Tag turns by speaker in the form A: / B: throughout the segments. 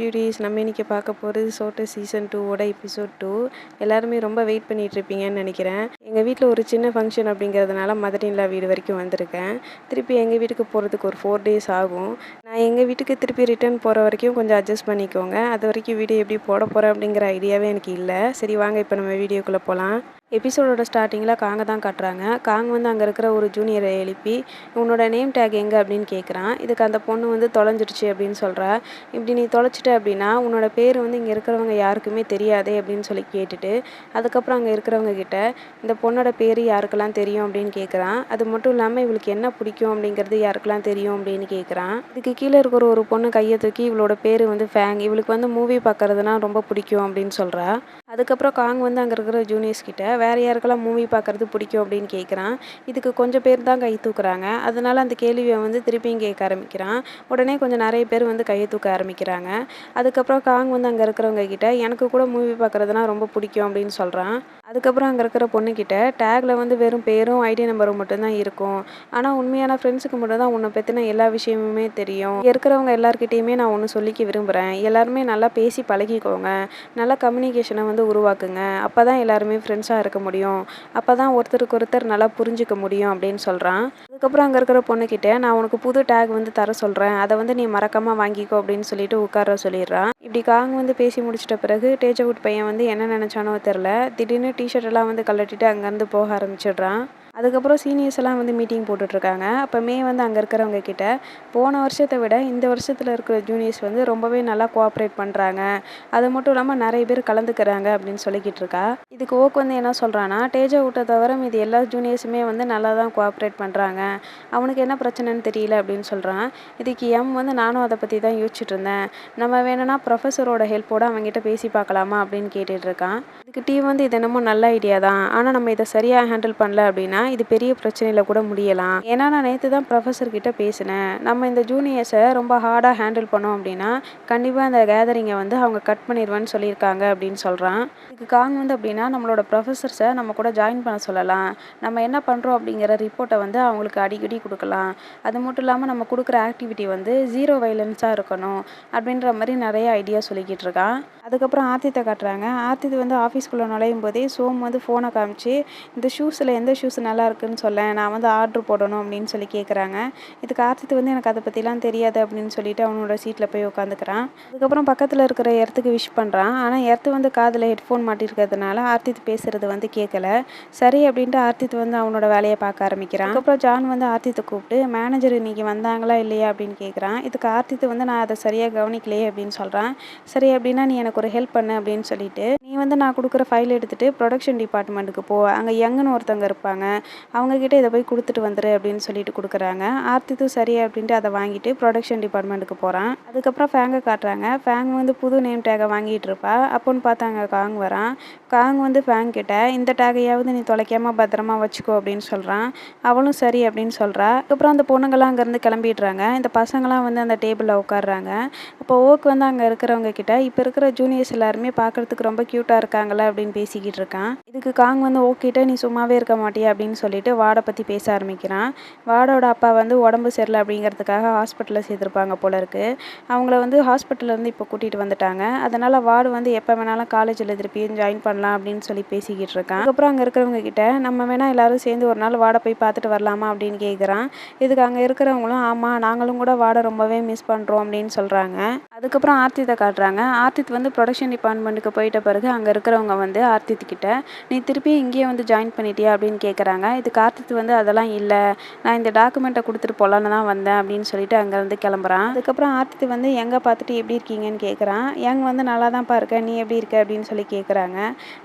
A: Beauties நம்ம இன்றைக்கி பார்க்க போகிறது சோட்டு சீசன் டூவோட எபிசோட் டூ எல்லாருமே ரொம்ப வெயிட் பண்ணிகிட்ருப்பீங்கன்னு நினைக்கிறேன். எங்கள் வீட்டில் ஒரு சின்ன ஃபங்க்ஷன் அப்படிங்கிறதுனால மதர் வீடு வரைக்கும் வந்திருக்கேன். திருப்பி எங்கள் வீட்டுக்கு போகிறதுக்கு ஒரு ஃபோர் டேஸ் ஆகும். நான் எங்கள் வீட்டுக்கு திருப்பி ரிட்டர்ன் போகிற வரைக்கும் கொஞ்சம் அட்ஜஸ்ட் பண்ணிக்கோங்க. அது வரைக்கும் வீடியோ எப்படி போட போகிறேன் அப்படிங்கிற ஐடியாவே எனக்கு இல்லை. சரி வாங்க இப்போ நம்ம வீடியோக்குள்ளே போகலாம் எபிசோடோட ஸ்டார்டிங்கில் காங்க தான் காட்டுறாங்க. காங் வந்து அங்கே இருக்கிற ஒரு ஜூனியரை எழுப்பி உன்னோட நேம் டேக் எங்கே? அப்படின்னு கேட்குறான் இதுக்கு அந்த பொண்ணு வந்து தொலைஞ்சிடுச்சு அப்படின்னு சொல்கிறா இப்படி நீ தொலைச்சிட்ட அப்படின்னா உன்னோட பேர் வந்து இங்கே இருக்கிறவங்க யாருக்குமே தெரியாதே அப்படின்னு சொல்லி கேட்டுட்டு அதுக்கப்புறம் அங்கே இருக்கிறவங்க கிட்ட இந்த பொண்ணோட பேர் யாருக்கெல்லாம் தெரியும்? அப்படின்னு கேட்குறான் அது மட்டும் இல்லாமல் இவளுக்கு என்ன பிடிக்கும்? அப்படிங்கிறது யாருக்கெல்லாம் தெரியும்? அப்படின்னு கேட்குறான் இதுக்கு கீழே இருக்கிற ஒரு பொண்ணு கையை தூக்கி இவளோட பேர் வந்து ஃபேங் இவளுக்கு வந்து மூவி பார்க்கறதுனா ரொம்ப பிடிக்கும் அப்படின்னு சொல்கிறா அதுக்கப்புறம் காங் வந்து அங்கே இருக்கிற ஜூனியர்ஸ் கிட்ட வேறு யாருக்கெல்லாம் மூவி பார்க்குறது பிடிக்கும் அப்படின்னு கேட்குறான் இதுக்கு கொஞ்சம் பேர் தான் கை தூக்குறாங்க. அதனால் அந்த கேள்வியை வந்து திருப்பியும் கேட்க ஆரம்பிக்கிறான். உடனே கொஞ்சம் நிறைய பேர் வந்து கையை தூக்க ஆரம்பிக்கிறாங்க. அதுக்கப்புறம் காங் வந்து அங்கே இருக்கிறவங்க கிட்ட எனக்கு கூட மூவி பார்க்குறதுனா ரொம்ப பிடிக்கும் அப்படின்னு சொல்கிறான் அதுக்கப்புறம் அங்கே இருக்கிற பொண்ணுக்கிட்ட டேக்கில் வந்து வெறும் பேரும் ஐடி நம்பரும் மட்டும்தான் இருக்கும். ஆனால் உண்மையான ஃப்ரெண்ட்ஸுக்கு மட்டும் தான் உன்னை பற்றின எல்லா விஷயமுமே தெரியும். இருக்கிறவங்க எல்லாருக்கிட்டேயுமே நான் ஒன்று சொல்லிக்க விரும்புகிறேன் எல்லாருமே நல்லா பேசி பழகிக்கோங்க. நல்லா கம்யூனிகேஷனை வந்து உருவாக்குங்க. அப்போ தான் எல்லாருமே ஃப்ரெண்ட்ஸாக இருக்க முடியும். அப்போ தான் ஒருத்தருக்கு ஒருத்தர் நல்லா புரிஞ்சிக்க முடியும் அப்படின்னு சொல்கிறான் அதுக்கப்புறம் அங்கே இருக்கிற பொண்ணுக்கிட்ட நான் உனக்கு புது டேக் வந்து தர சொல்கிறேன் அதை வந்து நீ மறக்காமல் வாங்கிக்கோ அப்படின்னு சொல்லிட்டு உட்கார சொல்லிடுறான். இப்படி காங் வந்து பேசி முடிச்சிட்ட பிறகு டேஜவுட் பையன் வந்து என்ன நினச்சானோ தெரில திடீர்னு டிஷர்ட் எல்லாம் வந்து கலட்டிட்டு அங்கேருந்து போக ஆரம்பிச்சிடுறான். அதுக்கப்புறம் சீனியர்ஸ் எல்லாம் வந்து மீட்டிங் போட்டுட்ருக்காங்க. அப்போ மே வந்து அங்கே இருக்கிறவங்க கிட்ட போன வருஷத்தை விட இந்த வருஷத்தில் இருக்கிற ஜூனியர்ஸ் வந்து ரொம்பவே நல்லா கோஆப்ரேட் பண்ணுறாங்க அது மட்டும் இல்லாமல் நிறைய பேர் கலந்துக்கிறாங்க அப்படின்னு சொல்லிக்கிட்டு இருக்கா. இதுக்கு ஓக் வந்து என்ன சொல்கிறான்னா டேஜா விட்ட தவிர இது எல்லா ஜூனியர்ஸுமே வந்து நல்லா தான் கோஆப்ரேட் பண்ணுறாங்க அவனுக்கு என்ன பிரச்சனைன்னு தெரியல அப்படின்னு சொல்கிறான் இதுக்கு எம் வந்து நானும் அதை பற்றி தான் யோசிச்சுட்டு இருந்தேன். நம்ம வேணும்னா ப்ரொஃபஸரோட ஹெல்ப்போடு அவங்ககிட்ட பேசி பார்க்கலாமா அப்படின்னு கேட்டுட்ருக்கான் இதுக்கு டீம் வந்து இது என்னமோ நல்ல ஐடியா தான். ஆனால் நம்ம இதை சரியாக ஹேண்டில் பண்ணல அப்படின்னா இது பெரிய பிரச்சனையில் கூட முடியலாம். ஏன்னா நான் நேற்று தான் ப்ரொஃபஸர் கிட்ட பேசினேன். நம்ம இந்த ஜூனியர்ஸை ரொம்ப ஹார்டாக ஹேண்டில் பண்ணோம் அப்படின்னா கண்டிப்பாக அந்த கேதரிங்கை வந்து அவங்க கட் பண்ணிடுவேன்னு சொல்லியிருக்காங்க அப்படின்னு சொல்கிறான் இதுக்கு காங் வந்து அப்படின்னா நம்மளோட ப்ரொஃபஸர்ஸை நம்ம கூட ஜாயின் பண்ண சொல்லலாம். நம்ம என்ன பண்ணுறோம் அப்படிங்கிற ரிப்போர்ட்டை வந்து அவங்களுக்கு அடிக்கடி கொடுக்கலாம். அது மட்டும் இல்லாமல் நம்ம கொடுக்குற ஆக்டிவிட்டி வந்து ஜீரோ வைலன்ஸாக இருக்கணும் அப்படின்ற மாதிரி நிறைய ஐடியா சொல்லிக்கிட்டு இருக்கான் அதுக்கப்புறம் ஆர்த்தித்தை காட்டுறாங்க. ஆர்த்தித் வந்து ஆஃபீஸ்க்குள்ளே நுழையும் போதே சோம் வந்து ஃபோனை காமிச்சு இந்த ஷூஸில் எந்த ஷூஸ் நல்லா இருக்குன்னு சொல்ல நான் வந்து ஆர்டர் போடணும் அப்படின்னு சொல்லி கேட்குறாங்க இதுக்கு ஆர்த்தித்து வந்து எனக்கு அதை பற்றிலாம் தெரியாது அப்படின்னு சொல்லிட்டு அவனோட சீட்டில் போய் உட்காந்துக்கிறான் அதுக்கப்புறம் பக்கத்தில் இருக்கிற இடத்துக்கு விஷ் பண்ணுறான் ஆனால் இடத்து வந்து காதில் ஹெட்ஃபோன் மாட்டிருக்கிறதுனால ஆர்த்தித் பேசுகிறது வந்து கேட்கல சரி அப்படின்ட்டு ஆர்த்தித் வந்து அவனோட வேலையை பார்க்க ஆரம்பிக்கிறான். அதுக்கப்புறம் ஜான் வந்து ஆர்த்தித்தை கூப்பிட்டு மேனேஜர் இன்னைக்கு வந்தாங்களா இல்லையா? அப்படின்னு கேட்குறான் இதுக்கு ஆர்த்தித்து வந்து நான் அதை சரியாக கவனிக்கலையே அப்படின்னு சொல்கிறான் சரி அப்படின்னா நீ எனக்கு ஒரு ஹெல்ப் பண்ணு அப்படின்னு சொல்லிட்டு நீ வந்து நான் கொடுக்குற ஃபைல் எடுத்துகிட்டு ப்ரொடக்ஷன் டிபார்ட்மெண்ட்டுக்கு போ. அங்கே யங்குன்னு ஒருத்தவங்க இருப்பாங்க. அவங்கக்கிட்ட இதை போய் கொடுத்துட்டு வந்துடு அப்படின்னு சொல்லிட்டு கொடுக்குறாங்க. ஆர்த்தித்து சரி அப்படின்ட்டு அதை வாங்கிட்டு ப்ரொடக்ஷன் டிபார்ட்மெண்ட்டுக்கு போகிறான் அதுக்கப்புறம் ஃபேங்கை காட்டுறாங்க. ஃபேங் வந்து புது நேம் டேகை வாங்கிட்டு இருப்பா. அப்போன்னு பார்த்தாங்க காங் வரான். காங் வந்து ஃபேங் கிட்ட இந்த டேகையாவது நீ தொலைக்காமல் பத்திரமா வச்சுக்கோ அப்படின்னு சொல்கிறான் அவளும் சரி அப்படின்னு சொல்கிறா அதுக்கப்புறம் அந்த பொண்ணுங்கள்லாம் அங்கேருந்து கிளம்பிடுறாங்க. இந்த பசங்களாம் வந்து அந்த டேபிளில் உட்காடுறாங்க அப்போ ஓக் வந்து அங்கே இருக்கிறவங்க கிட்ட இப்போ இருக்கிற ஜூனியர்ஸ் எல்லாருமே பார்க்குறதுக்கு ரொம்ப க்யூட்டாக இருக்காங்களா அப்படின்னு பேசிக்கிட்டு இருக்கான். இதுக்கு காங் வந்து ஓக்கிட்ட நீ சும்மாவே இருக்க மாட்டியா? அப்படின்னு அப்படின்னு சொல்லிட்டு வாடை பற்றி பேச ஆரம்பிக்கிறான். வாடோட அப்பா வந்து உடம்பு சரியில்லை அப்படிங்கிறதுக்காக ஹாஸ்பிட்டலில் சேர்த்துருப்பாங்க போல இருக்கு. அவங்கள வந்து ஹாஸ்பிட்டல்லேருந்து இப்போ கூட்டிகிட்டு வந்துட்டாங்க. அதனால் வார்டு வந்து எப்போ வேணாலும் காலேஜில் திருப்பியும் ஜாயின் பண்ணலாம் அப்படின்னு சொல்லி பேசிக்கிட்டு இருக்கான். அதுக்கப்புறம் அங்கே இருக்கிறவங்க கிட்ட நம்ம வேணால் எல்லாரும் சேர்ந்து ஒரு நாள் வாடை போய் பார்த்துட்டு வரலாமா அப்படின்னு கேட்குறான் இதுக்கு அங்கே இருக்கிறவங்களும் ஆமாம் நாங்களும் கூட வாடை ரொம்பவே மிஸ் பண்ணுறோம் அப்படின்னு சொல்கிறாங்க அதுக்கப்புறம் ஆர்த்தித்தை காட்டுறாங்க. ஆர்த்தித் வந்து ப்ரொடக்ஷன் டிபார்ட்மெண்ட்டுக்கு போயிட்ட பிறகு அங்கே இருக்கிறவங்க வந்து ஆர்த்தித் கிட்ட நீ திருப்பி இங்கேயே வந்து ஜாயின் பண்ணிட்டியா அப்படின்னு கேட்குறாங்க இதுக்கு ஆர்த்தித் வந்து அதெல்லாம் இல்லை. நான் இந்த டாக்குமெண்ட்டை கொடுத்துட்டு போகலான்னு தான் வந்தேன் அப்படின்னு சொல்லிட்டு அங்கேருந்து கிளம்புறான். அதுக்கப்புறம் ஆர்த்தித் வந்து எங்கே பார்த்துட்டு எப்படி இருக்கீங்கன்னு கேட்குறான் யங் வந்து நல்லா தான்ப்பா இருக்க. நீ எப்படி இருக்க? அப்படின்னு சொல்லி கேட்குறாங்க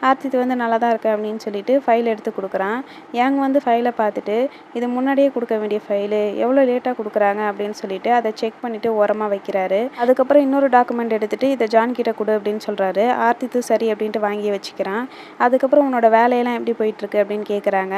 A: ஆர்த்தித் வந்து நல்லா தான் இருக்க அப்படின்னு சொல்லிட்டு ஃபைல் எடுத்து கொடுக்குறான். யங் வந்து ஃபைலை பார்த்துட்டு இது முன்னாடியே கொடுக்க வேண்டிய ஃபைலு எவ்வளோ லேட்டாக கொடுக்குறாங்க? அப்படின்னு சொல்லிட்டு அதை செக் பண்ணிவிட்டு ஓரமாக வைக்கிறாரு. அதுக்கப்புறம் இன்னொரு டாக்குமெண்ட் எடுத்துகிட்டு இதை ஜான் கிட்ட கொடு அப்படின்னு சொல்கிறாரு ஆர்த்தித்து சரி அப்படின்ட்டு வாங்கி வச்சுக்கிறான். அதுக்கப்புறம் உன்னோட வேலையெல்லாம் எப்படி போயிட்டுருக்கு அப்படின்னு கேட்குறாங்க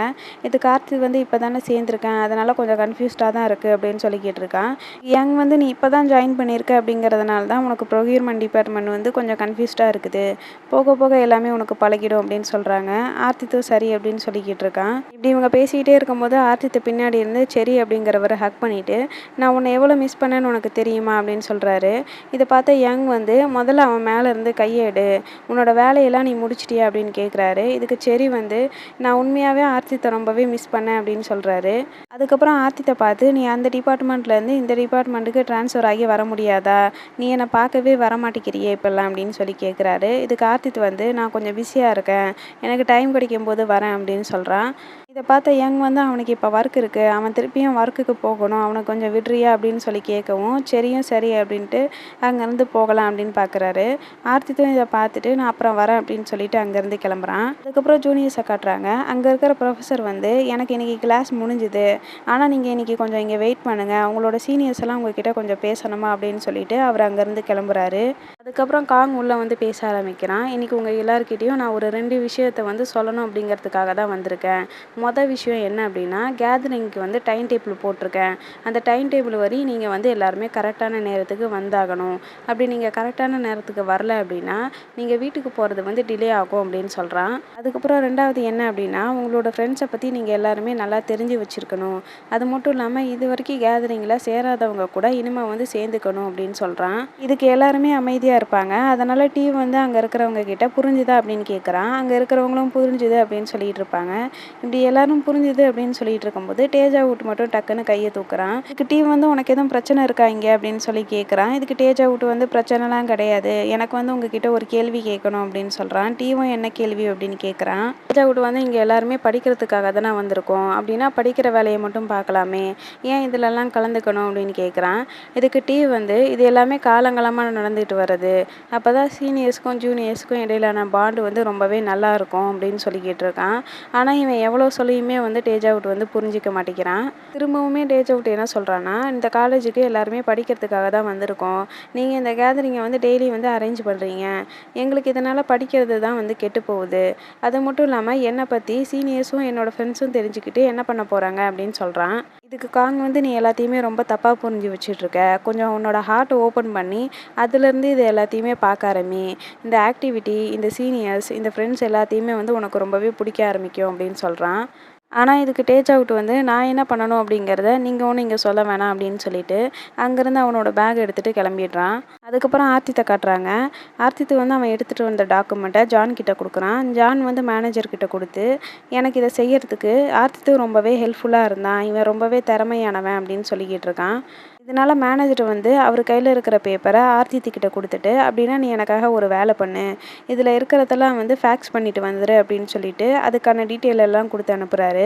A: இது ஆர்த்தி வந்து இப்போ தானே சேர்ந்துருக்கேன். அதனால் கொஞ்சம் கன்ஃபியூஸ்டாக தான் இருக்குது அப்படின்னு சொல்லி கேட்டிருக்கான். யங் வந்து நீ இப்போ தான் ஜாயின் பண்ணியிருக்க அப்படிங்கிறதுனால தான் உனக்கு ப்ரொக்யூர்மெண்ட் டிபார்ட்மெண்ட் வந்து கொஞ்சம் கன்ஃபியூஸ்டாக இருக்குது. போக போக எல்லாமே உனக்கு பழகிடும் அப்படின்னு சொல்கிறாங்க ஆர்த்தித்தும் சரி அப்படின்னு சொல்லிக்கிட்டு இருக்கான் இப்படி இவங்க பேசிக்கிட்டே இருக்கும்போது ஆர்த்தித்து பின்னாடி இருந்து சரி அப்படிங்கிறவரை ஹக் பண்ணிவிட்டு நான் உன்னை எவ்வளோ மிஸ் பண்ணேன்னு உனக்கு தெரியுமா? அப்படின்னு சொல்கிறாரு இதை பார்த்த யங் வந்து முதல்ல அவன் மேலே இருந்து கையெடு உன்னோட வேலையெல்லாம் நீ முடிச்சிட்டியா? அப்படின்னு கேட்குறாரு இதுக்கு செரி வந்து நான் உண்மையாகவே ஆர்த்தித்தை ரொம்பவே மிஸ் பண்ணேன் அப்படின்னு சொல்கிறாரு அதுக்கப்புறம் ஆர்த்தித்தை பார்த்து நீ அந்த டிபார்ட்மெண்ட்லேருந்து இந்த டிபார்ட்மெண்ட்டுக்கு ட்ரான்ஸ்ஃபர் ஆகி வர முடியாதா? நீ என்னை பார்க்கவே வர மாட்டேங்கிறியே இப்போல்லாம் அப்படின்னு சொல்லி கேட்குறாரு இதுக்கு ஆர்த்தித் வந்து நான் கொஞ்சம் பிஸியாக இருக்கேன். எனக்கு டைம் கிடைக்கும் போது வரேன் அப்படின்னு சொல்கிறான் இதை பார்த்த யங் வந்து அவனுக்கு இப்போ ஒர்க் இருக்குது அவன் திருப்பியும் ஒர்க்குக்கு போகணும். அவனுக்கு கொஞ்சம் விடுறியா? அப்படின்னு சொல்லி கேட்கவும் சரியும் சரி அப்படின்ட்டு அங்கேருந்து போகலாம் அப்படின்னு பார்க்குறாரு ஆர்த்தித்தும் இதை பார்த்துட்டு நான் அப்புறம் வரேன் அப்படின்னு சொல்லிட்டு அங்கேருந்து கிளம்புறான். அதுக்கப்புறம் ஜூனியர்ஸை காட்டுறாங்க. அங்கே இருக்கிற ப்ரொஃபஸர் வந்து எனக்கு இன்றைக்கி கிளாஸ் முடிஞ்சுது. ஆனால் நீங்கள் இன்றைக்கி கொஞ்சம் இங்கே வெயிட் பண்ணுங்கள் உங்களோட சீனியர்ஸ் எல்லாம் உங்ககிட்ட கொஞ்சம் பேசணுமா? அப்படின்னு சொல்லிட்டு அவர் அங்கேருந்து கிளம்புறாரு. அதுக்கப்புறம் காங் உள்ளே வந்து பேச ஆரம்பிக்கிறான். இன்றைக்கி உங்கள் எல்லாருக்கிட்டேயும் நான் ஒரு ரெண்டு விஷயத்தை வந்து சொல்லணும் அப்படிங்கிறதுக்காக தான் வந்திருக்கேன். மொதல் விஷயம் என்ன அப்படின்னா கேதரிங்க்கு வந்து டைம் டேபிள் போட்டிருக்கேன். அந்த டைம் டேபிள் வரி நீங்கள் வந்து எல்லாருமே கரெக்டான நேரத்துக்கு வந்தாகணும். அப்படி நீங்கள் கரெக்டான நேரத்துக்கு வரல அப்படின்னா நீங்கள் வீட்டுக்கு போகிறது வந்து டிலே ஆகும் அப்படின்னு சொல்கிறான் அதுக்கப்புறம் ரெண்டாவது என்ன அப்படின்னா உங்களோட ஃப்ரெண்ட்ஸை பற்றி நீங்கள் எல்லாருமே நல்லா தெரிஞ்சு வச்சுருக்கணும். அது மட்டும் இல்லாமல் இது வரைக்கும் கேதரிங்கில் சேராதவங்க கூட இனிமேல் வந்து சேர்ந்துக்கணும் அப்படின்னு சொல்கிறான் இதுக்கு எல்லாருமே அமைதியாக இருப்பாங்க. அதனால் டீ வந்து அங்கே இருக்கிறவங்க கிட்ட புரிஞ்சுதா அப்படின்னு கேட்குறான் அங்கே இருக்கிறவங்களும் புரிஞ்சுது அப்படின்னு சொல்லிட்டு இருப்பாங்க. இப்படி எல்லாரும் புரிஞ்சுது அப்படின்னு சொல்லிட்டு இருக்கும்போது டேஜா விட்டு மட்டும் டக்குன்னு கையை தூக்குறான். இதுக்கு டீ வந்து உனக்கு எதுவும் பிரச்சனை இருக்கா இங்கே? அப்படின்னு சொல்லி கேட்குறான் இதுக்கு டேஜா விட்டு வந்து பிரச்சனைலாம் கிடையாது. எனக்கு வந்து உங்ககிட்ட ஒரு கேள்வி கேட்கணும் அப்படின்னு சொல்கிறான் டீவும் என்ன கேள்வி அப்படின்னு கேட்குறான் டேஜா விட்டு வந்து இங்கே எல்லாருமே படிக்கிறதுக்காக தானே வந்திருக்கோம். அப்படின்னா படிக்கிற வேலையை மட்டும் பார்க்கலாமே. ஏன் இதிலெல்லாம் கலந்துக்கணும் அப்படின்னு கேட்குறான் இதுக்கு டீ வந்து இது எல்லாமே காலங்காலமாக நடந்துகிட்டு வருது. அப்போ தான் சீனியர்ஸ்க்கும் ஜூனியர்ஸ்க்கும் இடையிலான பாண்டு வந்து ரொம்பவே நல்லா இருக்கும் அப்படின்னு சொல்லிக்கிட்டு இருக்கான் ஆனால் இவன் எவ்வளோ சொல்லியுமே வந்து டேஜ் அவுட் வந்து புரிஞ்சிக்க மாட்டேங்கிறான். திரும்பவுமே டேஜ் அவுட் என்ன சொல்கிறான்னா இந்த காலேஜுக்கு எல்லாருமே படிக்கிறதுக்காக தான் வந்திருக்கோம். நீங்கள் இந்த கேதரிங்கை வந்து டெய்லி வந்து அரேஞ்ச் பண்ணுறீங்க எங்களுக்கு இதனால் படிக்கிறது தான் வந்து கெட்டு போகுது. அது மட்டும் இல்லாமல் என்னை பற்றி சீனியர்ஸும் என்னோடய ஃப்ரெண்ட்ஸும் தெரிஞ்சுக்கிட்டு என்ன பண்ண போகிறாங்க அப்படின்னு சொல்கிறான் இதுக்கு காங் வந்து நீ எல்லாத்தையுமே ரொம்ப தப்பாக புரிஞ்சு வச்சிட்ருக்க. கொஞ்சம் உன்னோட ஹார்ட்டை ஓப்பன் பண்ணி அதுலேருந்து இது எல்லாத்தையுமே பார்க்க ஆரம்பி. இந்த ஆக்டிவிட்டி இந்த சீனியர்ஸ் இந்த ஃப்ரெண்ட்ஸ் எல்லாத்தையுமே வந்து உனக்கு ரொம்பவே பிடிக்க ஆரம்பிக்கும் அப்படின்னு சொல்கிறான் ஆனால் இதுக்கு டேச் அவுட் வந்து நான் என்ன பண்ணணும் அப்படிங்கிறத நீங்கள் ஒன்றும் இங்கே சொல்ல வேணாம் அப்படின்னு சொல்லிட்டு அங்கேருந்து அவனோட பேக் எடுத்துகிட்டு கிளம்பிடுறான். அதுக்கப்புறம் ஆர்த்தித்தை காட்டுறாங்க. ஆர்த்தித்து வந்து அவன் எடுத்துகிட்டு வந்த டாக்குமெண்ட்டை ஜான் கிட்ட கொடுக்குறான். ஜான் வந்து மேனேஜர்கிட்ட கொடுத்து எனக்கு இதை செய்யறதுக்கு ஆர்த்தித்து ரொம்பவே ஹெல்ப்ஃபுல்லாக இருந்தான். இவன் ரொம்பவே திறமையானவன் அப்படின்னு சொல்லிக்கிட்டு இருக்கான். இதனால் மேனேஜர் வந்து அவர் கையில் இருக்கிற பேப்பரை ஆர்த்தித்தி கிட்ட கொடுத்துட்டு அப்படின்னா நீ எனக்காக ஒரு வேலை பண்ணு. இதில் இருக்கிறதெல்லாம் வந்து ஃபேக்ஸ் பண்ணிட்டு வந்துடு அப்படின்னு சொல்லிட்டு அதுக்கான டீட்டெயில் எல்லாம் கொடுத்து அனுப்புகிறாரு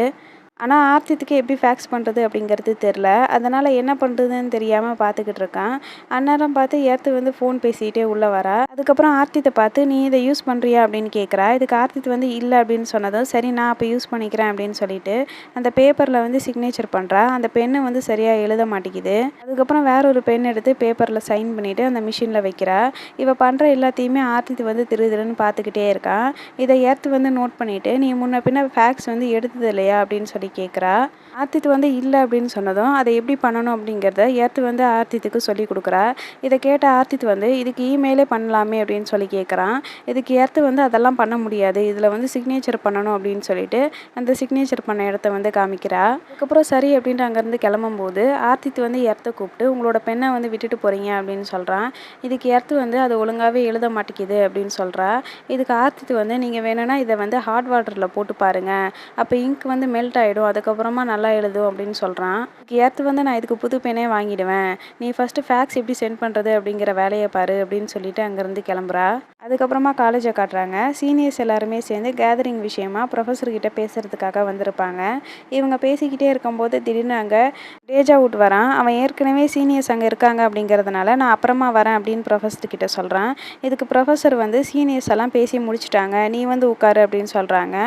A: ஆனால் ஆர்த்தித்துக்கு எப்படி ஃபேக்ஸ் பண்ணுறது அப்படிங்கிறது தெரில அதனால் என்ன பண்ணுறதுன்னு தெரியாமல் பார்த்துக்கிட்டு இருக்கான். அந்நேரம் பார்த்து ஏர்த்து வந்து ஃபோன் பேசிக்கிட்டே உள்ளே வரா. அதுக்கப்புறம் ஆர்த்தித்தை பார்த்து நீ இதை யூஸ் பண்ணுறியா அப்படின்னு கேட்குறா இதுக்கு ஆர்த்தித் வந்து இல்லை அப்படின்னு சொன்னதும் சரி நான் அப்போ யூஸ் பண்ணிக்கிறேன் அப்படின்னு சொல்லிட்டு அந்த பேப்பரில் வந்து சிக்னேச்சர் பண்ணுறா அந்த பெண்ணு வந்து சரியாக எழுத மாட்டேங்குது. அதுக்கப்புறம் வேற ஒரு பென் எடுத்து பேப்பரில் சைன் பண்ணிவிட்டு அந்த மிஷினில் வைக்கிறா. இவள் பண்ணுற எல்லாத்தையுமே ஆர்த்தித் வந்து திரு திருன்னு பார்த்துக்கிட்டே இருக்கான் இதை ஏர்த்து வந்து நோட் பண்ணிவிட்டு நீ முன்ன பின்ன ஃபேக்ஸ் வந்து எடுத்தது இல்லையா? அப்படின்னு சொல்லி கேட்குறா ஆர்த்தித் வந்து இல்லை அப்படின்னு சொன்னதும் அதை எப்படி பண்ணணும் அப்படிங்கிறத ஏற்று வந்து ஆர்த்தித்துக்கு சொல்லி கொடுக்குறா. இதை கேட்ட ஆர்த்தித் வந்து இதுக்கு இமெயிலே பண்ணலாமே அப்படின்னு சொல்லி கேட்குறான் இதுக்கு ஏற்று வந்து அதெல்லாம் பண்ண முடியாது. இதில் வந்து சிக்னேச்சர் பண்ணணும் அப்படின்னு சொல்லிட்டு அந்த சிக்னேச்சர் பண்ண இடத்த வந்து காமிக்கிறா. அதுக்கப்புறம் சரி அப்படின்ட்டு அங்கேருந்து கிளம்பும்போது ஆர்த்தித் வந்து ஏற்ற கூப்பிட்டு உங்களோட பெண்ணை வந்து விட்டுட்டு போகிறீங்க அப்படின்னு சொல்கிறான் இதுக்கு ஏற்று வந்து அது ஒழுங்காகவே எழுத மாட்டேங்குது அப்படின்னு சொல்கிறா இதுக்கு ஆர்த்தித் வந்து நீங்கள் வேணும்னா இதை வந்து ஹாட் வாட்டரில் போட்டு பாருங்கள் அப்போ இங்க் வந்து மெல்ட் ஆகிடும் அதுக்கப்புறமா நல்லா எழுதும் அப்படின்னு சொல்கிறான் ஏற்று வந்து நான் இதுக்கு புது பெண்ணே வாங்கிடுவேன். நீ ஃபஸ்ட்டு ஃபேக்ஸ் எப்படி சென்ட் பண்ணுறது அப்படிங்கிற வேலையை பாரு அப்படின்னு சொல்லிட்டு அங்கேருந்து கிளம்புறா. அதுக்கப்புறமா காலேஜை காட்டுறாங்க. சீனியர்ஸ் எல்லாருமே சேர்ந்து கேதரிங் விஷயமா ப்ரொஃபஸர்கிட்ட பேசுகிறதுக்காக வந்திருப்பாங்க. இவங்க பேசிக்கிட்டே இருக்கும்போது திடீர்னு அங்கே டேஜா அவுட் வரான். அவன் ஏற்கனவே சீனியர்ஸ் அங்கே இருக்காங்க அப்படிங்கிறதுனால நான் அப்புறமா வரேன் அப்படின்னு ப்ரொஃபஸர்கிட்ட சொல்கிறான் இதுக்கு ப்ரொஃபஸர் வந்து சீனியர்ஸ் எல்லாம் பேசி முடிச்சுட்டாங்க. நீ வந்து உட்காரு அப்படின்னு சொல்கிறாங்க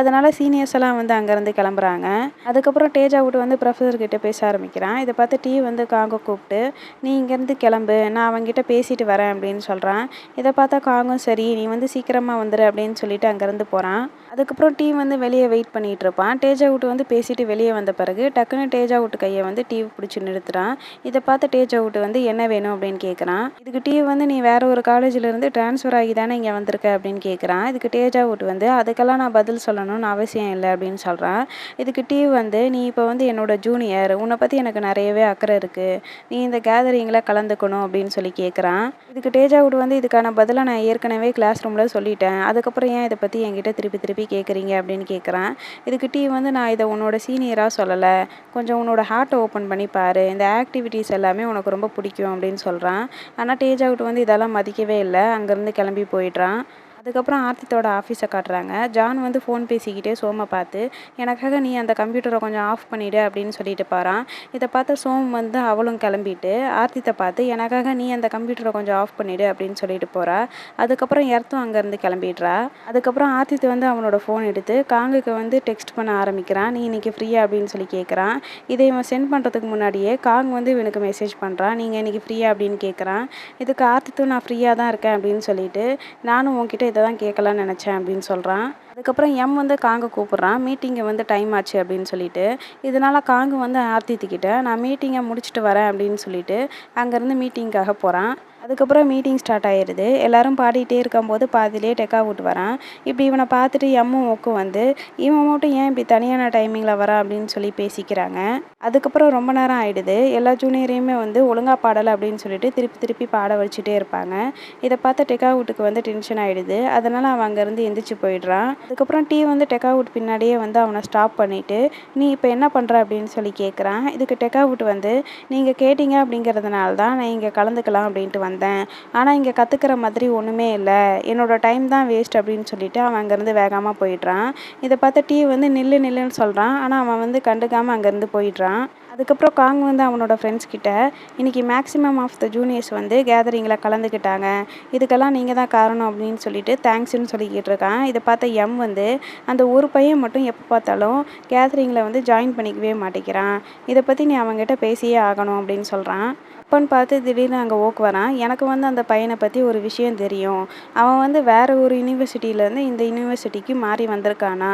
A: அதனால் சீனியர்ஸ் எல்லாம் வந்து அங்கேருந்து கிளம்புறாங்க. அதுக்கப்புறம் அதுக்கப்புறம் டேஜா விட்டு வந்து ப்ரொஃபஸர்கிட்ட பேச ஆரம்பிக்கிறான். இதை பார்த்து டீ வந்து காங்க கூப்பிட்டு நீ இங்கேருந்து கிளம்பு நான் அவங்ககிட்ட பேசிட்டு வரேன் அப்படின்னு சொல்கிறான் இதை பார்த்தா காங்கும் சரி நீ வந்து சீக்கிரமாக வந்துடு அப்படின்னு சொல்லிட்டு அங்கேருந்து போகிறான் அதுக்கப்புறம் டீ வந்து வெளியே வெயிட் பண்ணிகிட்டு இருப்பான். டேஜா விட்டு வந்து பேசிட்டு வெளியே வந்த பிறகு டக்குன்னு டேஜா விட்டு கையை வந்து டீ பிடிச்சி நிறுத்துறான். இதை பார்த்து டேஜா விட்டு வந்து என்ன வேணும்? அப்படின்னு கேட்குறான் இதுக்கு டீ வந்து நீ வேற ஒரு காலேஜிலேருந்து ட்ரான்ஸ்ஃபர் ஆகி தானே இங்கே வந்திருக்க? அப்படின்னு கேட்குறான் இதுக்கு டேஜா விட்டு வந்து அதுக்கெல்லாம் நான் பதில் சொல்லணும்னு அவசியம் இல்லை அப்படின்னு சொல்கிறான் இதுக்கு டீ வந்து நீ இப்போ வந்து என்னோட ஜூனியர் உன்னை பற்றி எனக்கு நிறையவே அக்கறை இருக்குது நீ இந்த கேதரிங்கில் கலந்துக்கணும் அப்படின்னு சொல்லி கேட்குறான் இதுக்கு டேஜா விட்டு வந்து இதுக்கான பதிலை நான் ஏற்கனவே கிளாஸ் ரூமில் சொல்லிட்டேன். அதுக்கப்புறம் ஏன் இதை பற்றி என்கிட்ட திருப்பி திருப்பி கேட்குறீங்க அப்படின்னு கேட்குறான் இதுக்கு டீ வந்து நான் இதை உன்னோட சீனியராக சொல்லலை. கொஞ்சம் உன்னோட ஹார்ட்டை ஓப்பன் பண்ணி பாரு. இந்த ஆக்டிவிட்டீஸ் எல்லாமே உனக்கு ரொம்ப பிடிக்கும் அப்படின்னு சொல்கிறான் ஆனால் டேஜ் அவுட் வந்து இதெல்லாம் மதிக்கவே இல்லை. அங்கேருந்து கிளம்பி போயிடுறான். அதுக்கப்புறம் ஆர்த்தித்தோட ஆஃபீஸை காட்டுறாங்க. ஜான் வந்து ஃபோன் பேசிக்கிட்டே சோமை பார்த்து எனக்காக நீ அந்த கம்ப்யூட்டரை கொஞ்சம் ஆஃப் பண்ணிவிடு அப்படின்னு சொல்லிட்டு போகிறான் இதை பார்த்து சோம் வந்து அவளும் கிளம்பிட்டு ஆர்த்தித்தை பார்த்து எனக்காக நீ அந்த கம்ப்யூட்டரை கொஞ்சம் ஆஃப் பண்ணிவிடு அப்படின்னு சொல்லிட்டு போகிறா அதுக்கப்புறம் எர்த்தும் அங்கேருந்து கிளம்பிடுறா. அதுக்கப்புறம் ஆர்த்தித்து வந்து அவனோட ஃபோன் எடுத்து காங்குக்கு வந்து டெக்ஸ்ட் பண்ண ஆரம்பிக்கிறான். நீ இன்னைக்கு ஃப்ரீயா அப்படின்னு சொல்லி கேட்குறான் இதை இவன் சென்ட் பண்ணுறதுக்கு முன்னாடியே காங் வந்து இவனுக்கு மெசேஜ் பண்ணுறான் நீங்கள் இன்றைக்கி ஃப்ரீயா அப்படின்னு கேட்குறான் இதுக்கு ஆர்த்தித்தும் நான் ஃப்ரீயாக தான் இருக்கேன் அப்படின்னு சொல்லிட்டு நானும் உன்கிட்ட இதை தான் கேட்கலான்னு நினச்சேன் அப்படின்னு சொல்கிறான் அதுக்கப்புறம் எம் வந்து காங்கை கூப்பிட்றான். மீட்டிங்கை வந்து டைம் ஆச்சு அப்படின்னு சொல்லிட்டு. இதனால் காங்கு வந்து ஆர்த்தித்துக்கிட்ட நான் மீட்டிங்கை முடிச்சுட்டு வரேன் அப்படின்னு சொல்லிட்டு அங்கேருந்து மீட்டிங்காக போகிறான் அதுக்கப்புறம் மீட்டிங் ஸ்டார்ட் ஆயிடுது எல்லாரும் பாடிட்டே இருக்கும்போது பாதிலே டெக்கா விட்டு வரான். இப்படி இவனை பார்த்துட்டு எம்மும் ஒக்கும் வந்து இவன் மட்டும் ஏன் இப்படி தனியான டைமிங்கில் வரான் அப்படின்னு சொல்லி பேசிக்கிறாங்க. அதுக்கப்புறம் ரொம்ப நேரம் ஆயிடுது. எல்லா ஜூனியரையுமே வந்து ஒழுங்காக பாடலை அப்படின்னு சொல்லிட்டு திருப்பி திருப்பி பாட வச்சுட்டே இருப்பாங்க. இதை பார்த்து டெக்கா வீட்டுக்கு வந்து டென்ஷன் ஆகிடுது அதனால் அவன் அங்கேருந்து எந்திரிச்சு போயிடுறான். அதுக்கப்புறம் டீ வந்து டெக்காவுட் பின்னாடியே வந்து அவனை ஸ்டாப் பண்ணிவிட்டு நீ இப்போ என்ன பண்ணுற அப்படின்னு சொல்லி கேட்குறான் இதுக்கு டெக்காவுட் வந்து நீங்கள் கேட்டீங்க அப்படிங்கிறதுனால தான் நான் இங்கே கலந்துக்கலாம் அப்படின்ட்டு வந்தேன். ஆனால் இங்கே கற்றுக்கிற மாதிரி ஒன்றுமே இல்லை. என்னோடய டைம் தான் வேஸ்ட் அப்படின்னு சொல்லிட்டு அவன் அங்கேருந்து வேகமாக போயிடுறான். இதை பார்த்து டீ வந்து நில்லு நில்லுன்னு சொல்கிறான் ஆனால் அவன் வந்து கண்டுக்காமல் அங்கேருந்து போயிடுறான். அதுக்கப்புறம் காங் வந்து அவனோட ஃப்ரெண்ட்ஸ் கிட்ட இன்னைக்கு மேக்ஸிமம் ஆஃப் த ஜூனியர்ஸ் வந்து கேதரிங்கில் கலந்துக்கிட்டாங்க. இதுக்கெல்லாம் நீங்கள் தான் காரணம் அப்படின்னு சொல்லிட்டு தேங்க்ஸ்னு சொல்லிக்கிட்டு இருக்கான் இதை பார்த்த எம் வந்து அந்த ஒரு பையன் மட்டும் எப்போ பார்த்தாலும் கேதரிங்கில் வந்து ஜாயின் பண்ணிக்கவே மாட்டேங்கிறான். இதை பற்றி நீ அவங்ககிட்ட பேசியே ஆகணும் அப்படின்னு சொல்கிறான் அப்பன்னு பார்த்து திடீர்னு அங்கே ஓக் வரான். எனக்கு வந்து அந்த பையனை பற்றி ஒரு விஷயம் தெரியும். அவன் வந்து வேறு ஒரு யூனிவர்சிட்டியிலேருந்து இந்த யூனிவர்சிட்டிக்கு மாறி வந்திருக்கானா?